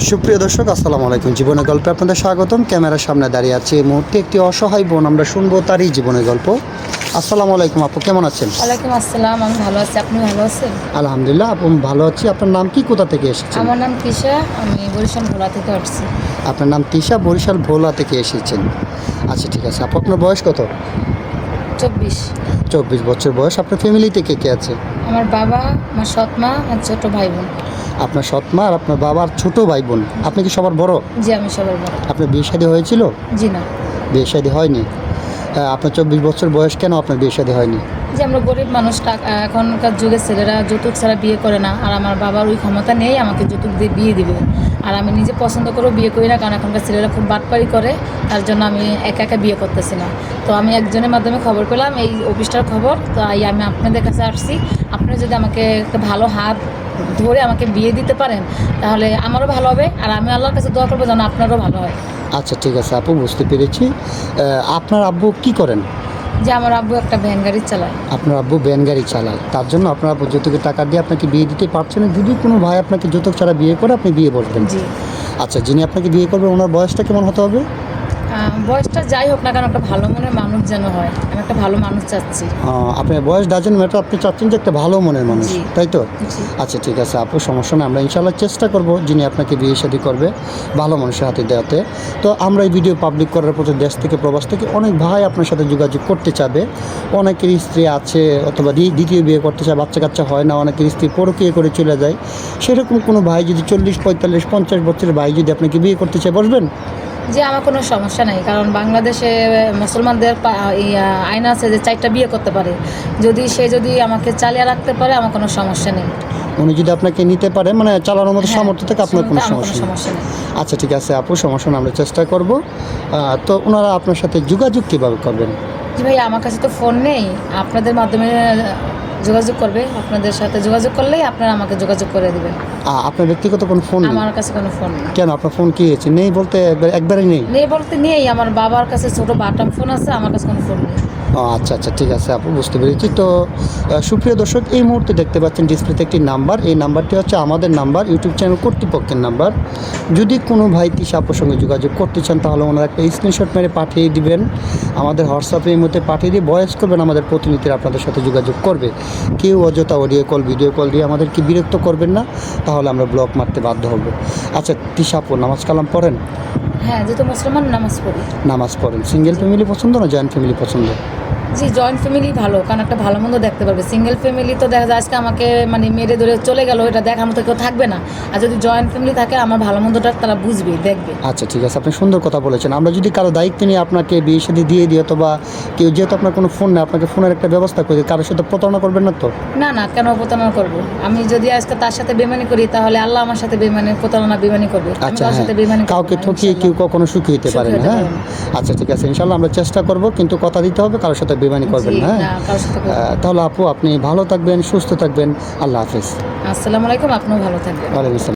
সুপ্রিয় দর্শক আসসালামু আলাইকুম। জীবনের গল্পে আপনাদের স্বাগতম। ক্যামেরার সামনে দাঁড়িয়ে আছে এই মুহূর্তে একটি অসহায় বোন। আমরা শুনব তারই জীবনের গল্প। আসসালামু আলাইকুম আপু কেমন আছেন? ওয়ালাইকুম আসসালাম আমি ভালো আছি। আপনি ভালো আছেন? আলহামদুলিল্লাহ আপু ভালো আছি। আপনার নাম কি? কোথা থেকে এসেছেন? আমার নাম কিশা আমি বরিশাল ভোলা থেকে আসছি আপনার নাম তিশা বরিশাল ভোলা থেকে এসেছেন। আচ্ছা ঠিক আছে। আপু আপনার বয়স কত? চব্বিশ। চব্বিশ বছর বয়স। আপনার ফ্যামিলিতে কে কে আছে? আমার বাবা আমার সৎ মা আর ছোট ভাই বোন। আপনার সৎ মা আর আপনার বাবার ছোট ভাই বোন। আপনি কি সবার বড়? জি আমি সবার বড়। আপনার বিয়ে শাদী হয়েছিল? জি না। বিয়ে শাদী হয়নি। হ্যাঁ, আপনার চব্বিশ বছর বয়স কেন আপনার বিয়ে শাদী হয়নি? যে আমরা গরিব মানুষ এখনকার যুগে ছেলেরা যৌতুক ছাড়া বিয়ে করে না। আর আমার বাবার ওই ক্ষমতা নেই আমাকে যৌতুক দিয়ে বিয়ে দিবে। আর আমি নিজে পছন্দ করেও বিয়ে করি না কারণ এখনকার ছেলেরা খুব বাটপারি করে তার জন্য আমি একা একা বিয়ে করতেছি না। তো আমি একজনের মাধ্যমে খবর পেলাম এই অফিসটার খবর। তো এই আমি আপনাদের কাছে আসছি। আপনারা যদি আমাকে একটা ভালো হাত ধরে আমাকে বিয়ে দিতে পারেন তাহলে আমারও ভালো হবে আর আমি আল্লাহর কাছে দোয়া করব যেন আপনারও ভালো হয়। আচ্ছা ঠিক আছে আপু বুঝতে পেরেছি। আপনার আব্বু কি করেন? যে আমার আব্বু একটা ভ্যান গাড়ি চালায়। আপনার আব্বু ভ্যান গাড়ি চালায়। তার জন্য আপনার আব্বু যৌতুকের টাকা দিয়ে আপনাকে বিয়ে দিতে পারছেন না। যদি কোনো ভাই আপনাকে যৌতুক ছাড়া বিয়ে করে আপনি বিয়ে বসবেন। জি। আচ্ছা যিনি আপনাকে বিয়ে করবেন ওনার বয়সটা কেমন হতে হবে? বয়সটা যাই হোক না কেন একটা ভালো মনের মানুষ যেন হয়। আমি একটা ভালো মানুষ চাচ্ছি। আহ, আপনার বয়স ডাজেন্ট ম্যাটার আপনি চাচ্ছেন যে একটা ভালো মনের মানুষ তাই তো? আচ্ছা ঠিক আছে আপু সমস্যা নেই আমরা ইনশাল্লাহ চেষ্টা করব যিনি আপনাকে বিয়ে শাদী করবে ভালো মানুষের হাতে দেওয়াতে। তো আমরা এই ভিডিও পাবলিক করার পর দেশ থেকে প্রবাস থেকে অনেক ভাই আপনার সাথে যোগাযোগ করতে চাবে। অনেকের স্ত্রী আছে অথবা দ্বি- দ্বিতীয় বিয়ে করতে চায় বাচ্চা কাচ্চা হয় না অনেকের স্ত্রী পরকীয় করে চলে যায়। সেরকম কোনো ভাই যদি চল্লিশ পঁয়তাল্লিশ পঞ্চাশ বছরের ভাই যদি আপনাকে বিয়ে করতে চায় বসবেন? যে আমার কোনো সমস্যা নাই কারণ বাংলাদেশে মুসলমানদের আইন আছে যে চারটা বিয়ে করতে পারে। যদি সে যদি আমাকে চালিয়ে রাখতে পারে আমার কোনো সমস্যা নেই। উনি যদি আপনাকে নিতে পারে মানে চালানোর মতো হ্যাঁ, সামর্থ্য থেকে আপনার কোনো সমস্যা নেই। আচ্ছা ঠিক আছে আপু সমস্যা আমরা চেষ্টা করব। তো ওনারা আপনার সাথে যোগাযোগ কীভাবে করবেন? ভাই আমার কাছে তো ফোন নেই। আপনাদের মাধ্যমে যোগাযোগ করবে আপনাদের সাথে। যোগাযোগ করলেই আপনারা আমাকে যোগাযোগ করে দেবেন। আ, আপনার ব্যক্তিগত কোনো ফোন নেই? আমার কাছে কোনো ফোন নেই। কেন? আপনার ফোন কি হয়েছে নেই বলতে একবারে একবারই নেই? নেই বলতে নেই। আমার বাবার কাছে ছোট বাটাম ফোন আছে আমার কাছে কোনো ফোন নেই। আচ্ছা আচ্ছা ঠিক আছে আপু, বুঝতে পেরেছি। তো সুপ্রিয় দর্শক, এই মুহূর্তে দেখতে পাচ্ছেন ডিসপ্লেতে একটি নাম্বার এই নাম্বারটি হচ্ছে আমাদের নাম্বার ইউটিউব চ্যানেল কর্তৃপক্ষের নাম্বার যদি কোনো ভাই তিশা আপুর সঙ্গে যোগাযোগ করতে চান, তাহলে ওনারা একটা স্ক্রিনশট মেরে পাঠিয়ে দিবেন। আমাদের হোয়াটসঅ্যাপে এই মুহূর্তে পাঠিয়ে দিয়ে বয়স করবেন আমাদের প্রতিনিধিরা আপনাদের সাথে যোগাযোগ করবে। কেউ অযথা অডিও কল ভিডিও কল দিয়ে আমাদেরকে বিরক্ত করবেন না, তাহলে আমরা ব্লক মারতে বাধ্য হব। আচ্ছা তিশা আপু, নামাজ কালাম পড়েন? হ্যাঁ যেহেতু মুসলমান নামাজ পড়ি। নামাজ পড়েন। সিঙ্গেল ফ্যামিলি পছন্দ না জয়েন্ট ফ্যামিলি পছন্দ? জি জয়েন্ট ফ্যামিলি ভালো কারণ একটা ভালো মন্দ দেখতে পারবে। সিঙ্গেল ফ্যামিলি তো দেখা যায় আজকে আমাকে মানে মেরে ধরে চলে গেল এটা দেখার মতো কেউ থাকবে না। আর যদি জয়েন্ট ফ্যামিলি থাকে আমার ভালো মন্দটা তারা বুঝবে দেখবে। আচ্ছা ঠিক আছে আপনি সুন্দর কথা বলেছেন। আমরা যদি কারও দায়িত্ব নিয়ে আপনাকে বিয়ে সাথে দিয়ে দিই অথবা কেউ যেহেতু আপনার কোনো ফোন নেই আপনাকে ফোনের একটা ব্যবস্থা করে কারোর সাথে প্রতারণা করবেন না তো? না না কেন প্রতারণা করব? আমি যদি আজকে তার সাথে বেমানি করি তাহলে আল্লাহ আমার সাথে বেমানি প্রতারণা বেমানি করবে। আচ্ছা তার হ্যাঁ সাথে বেমানি কাউকে ঠকিয়ে কেউ। কখনো সুখী হতে পারে না হ্যাঁ? আচ্ছা ঠিক আছে ইনশাল্লাহ আমরা চেষ্টা করব কিন্তু কথা দিতে হবে কারোর সাথে বেমানি করবেন না হ্যাঁ? তাহলে আপু আপনি ভালো থাকবেন সুস্থ থাকবেন। আল্লাহ হাফিজ। আসসালামু আলাইকুম আপনিও ভালো থাকবেন। ওয়ালাইকুম